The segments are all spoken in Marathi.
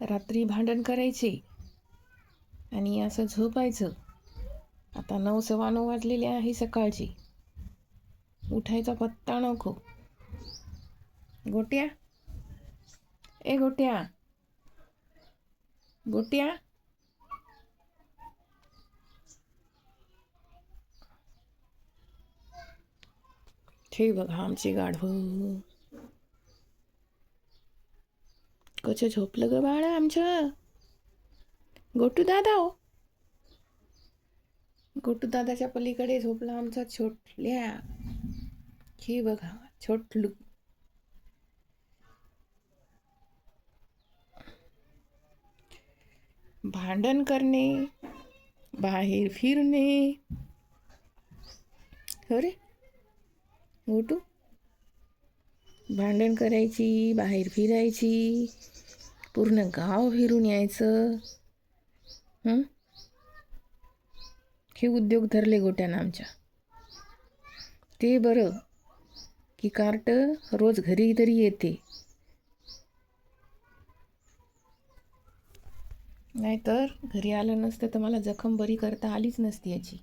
रात्री भांडण करायचे. आणि असं झोपायचं. आता नऊ सव्वा नऊ वाजलेले आहे सकाळची. उठायचा पत्ता नको. गोट्या? ए गोट्या. गोट्या? हे बघा आमची गाढव. कच झोपलं ग बाळा आमचं गोटू दादा हो गोटू दादाच्या पलीकडे झोपला आमचा छोटल्या. हे बघा छोटलू. भांडण करणे बाहेर फिरणे. अरे गोटू. भांडण करायची बाहेर फिरायची पूर्ण गाव फिरून यायचं. हे? उद्योग धरले गोट्यानं आमच्या. ते बरं की कार्ट रोज घरी तरी येते. नाहीतर घरी आलं नसतं तर मला जखम बरी करता आलीच नसती याची.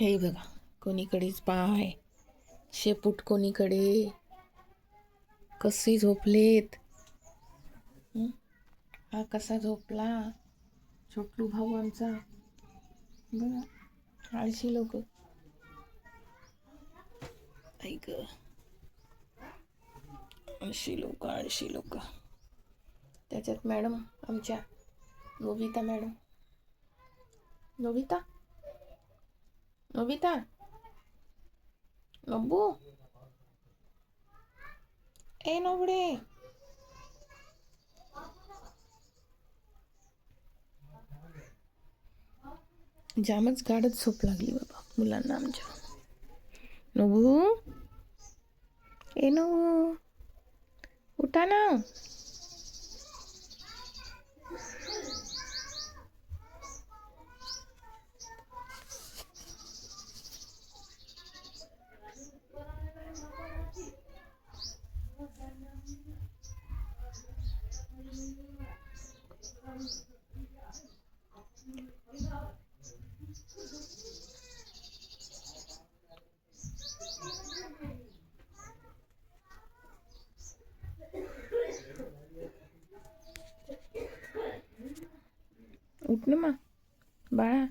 हे बघा कोणीकडेच पाय. शेपूट कोणीकडे? कसे झोपलेत? हा? कसा झोपला? छोटलू भाऊ आमचा. बघा आळशी लोक. ऐक आळशी लोक आळशी लोक. त्याच्यात मॅडम आमच्या. Nobita madam. नोबिता नोबिता नब्बू ए नोबडे जामच गाडत झोप लागली बाबा मुलांना आमच्या नबू ए नबू उठा ना उठ ना बाळा.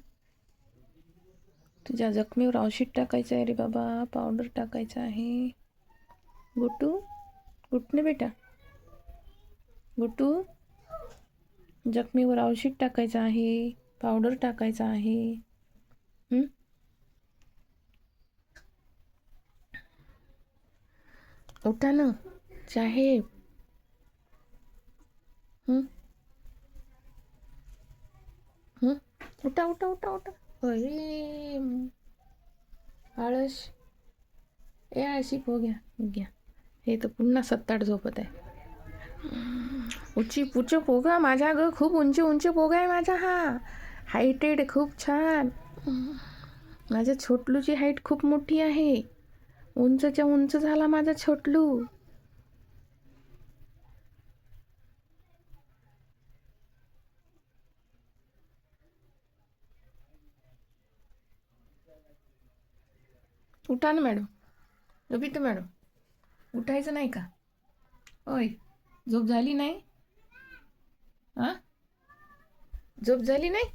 तुझ्या जखमीवर औषध टाकायचं आहे रे बाबा पावडर टाकायचं आहे. गुटू गुटने बेटा. गुटू जखमीवर औषध टाकायचं आहे पावडर टाकायचं आहे. उठा ना साहेब हं? उठा उठा उठा उठा. अरे. आळस. ए आळशी पो घ्या घ्या. हे तर पुन्हा सत्ताट झोपत आहे. उची पुच पोगा माझ्या ग खूप उंच उंच पोगा आहे माझा हा. हायटेड खूप छान. माझ्या छोटलूची हाईट खूप मोठी आहे. उंचच्या उंच झाला माझा छोटलू. उठा ना मॅडम. रबिता मॅडम. उठायचं नाही का? ओय झोप झाली नाही? हां? झोप झाली नाही?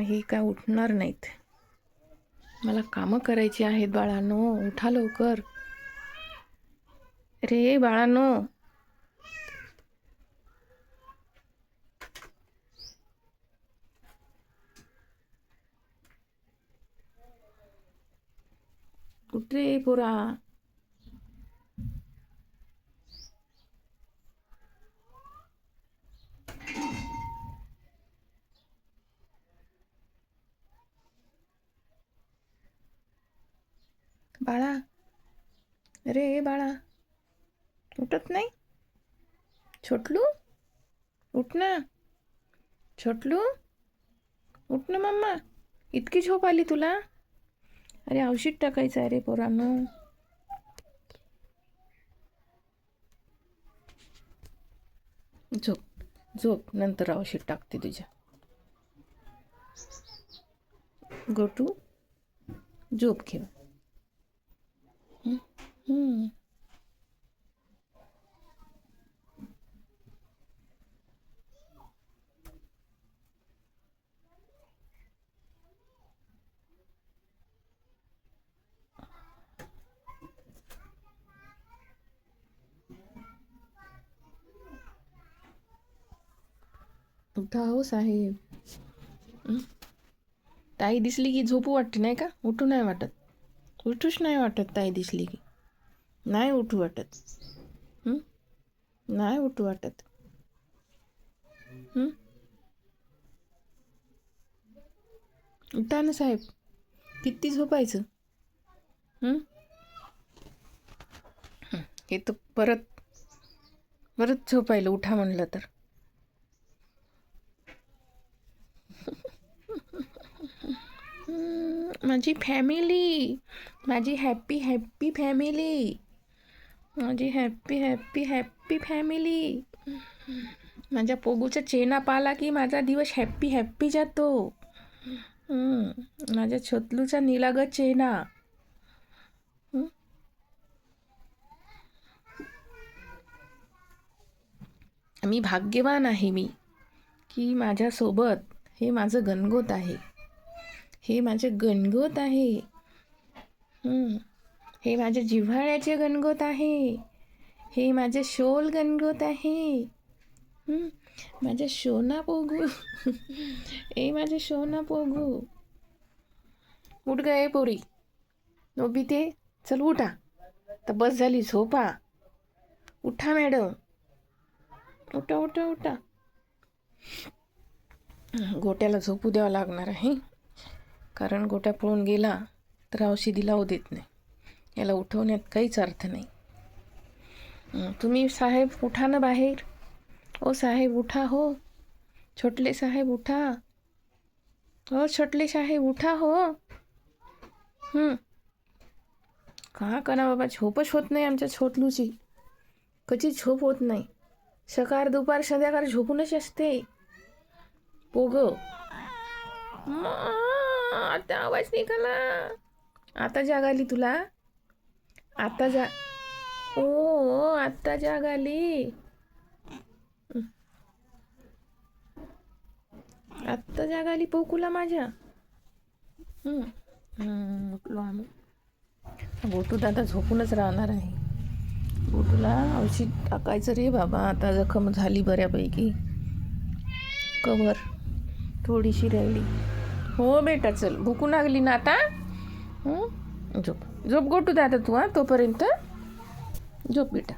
हे काय उठणार नाहीत. मला कामं करायची आहेत बाळांनो. उठा लवकर. रे बाळांनो कुठे रे बाळा. रे बाळा. उठत नाही? छोटलू? उठ ना. छोटलू? उठ ना मम्मा. इतकी झोप आली तुला? अरे औषध टाकायचं आहे रे पोरानं. झोप झोप नंतर औषध टाकते तुझ्या. गोटू झोप घेऊ उठा हो साहेब. ताई दिसली की झोपू वाटते नाही का? उठू नाही वाटत. उठूच नाही वाटत ताई दिसली की. नाही उठू वाटत. नाही उठू वाटत. उठा ना साहेब. किती झोपायचं? हे तर परत परत झोपायला उठा म्हणलं तर. माझी फॅमिली माझी हॅप्पी हॅप्पी फॅमिली माझी हॅप्पी हॅप्पी हॅप्पी फॅमिली माझ्या पोगूचा चेना पाला की माझा दिवस हॅप्पी हॅप्पी जातो. माझ्या छोतलूचा निलाग चेना. मी भाग्यवान आहे मी की माझ्यासोबत हे माझं गणगोत आहे. हे माझे गणगोत आहे. हे माझ्या जिव्हाळ्याचे गणगोत आहे. हे माझे शोल गणगोत आहे. माझ्या शोना पोगू. हे माझे शोना पोगू. उठ गए पोरी. नोबी ते. चल उठा. तर बस झाली झोपा. उठा मॅडम. उठा उठा उठा. गोट्याला झोपू द्यावं लागणार आहे. कारण गोट्या पळून गेला तर औषधी लावू देत नाही. याला उठवण्यात काहीच अर्थ नाही. तुम्ही साहेब उठा ना बाहेर. ओ साहेब उठा हो. छोटले साहेब उठा. हो छोटले साहेब उठा हो. का करा बाबा झोपच होत नाही आमच्या छोटलूची. कधी झोप होत नाही. सकाळ दुपार संध्याकाळ झोपूनच असते. पोग. आता आवाज निघाला. आता जाग आली तुला? आता जा ओ आता जाग आली. आत्ता जाग आली पोकूला माझ्या. हं. आम्ही. गोटू दादा झोपूनच राहणार आहे. गोटूला औषध टाकायचं रे बाबा आता जखम झाली बऱ्यापैकी. कवर थोडीशी राहिली. हो बेटा चल. भूकू लागली ना आता. झोप. झोप गोटू दादा तू हा? तोपर्यंत. झोप बेटा.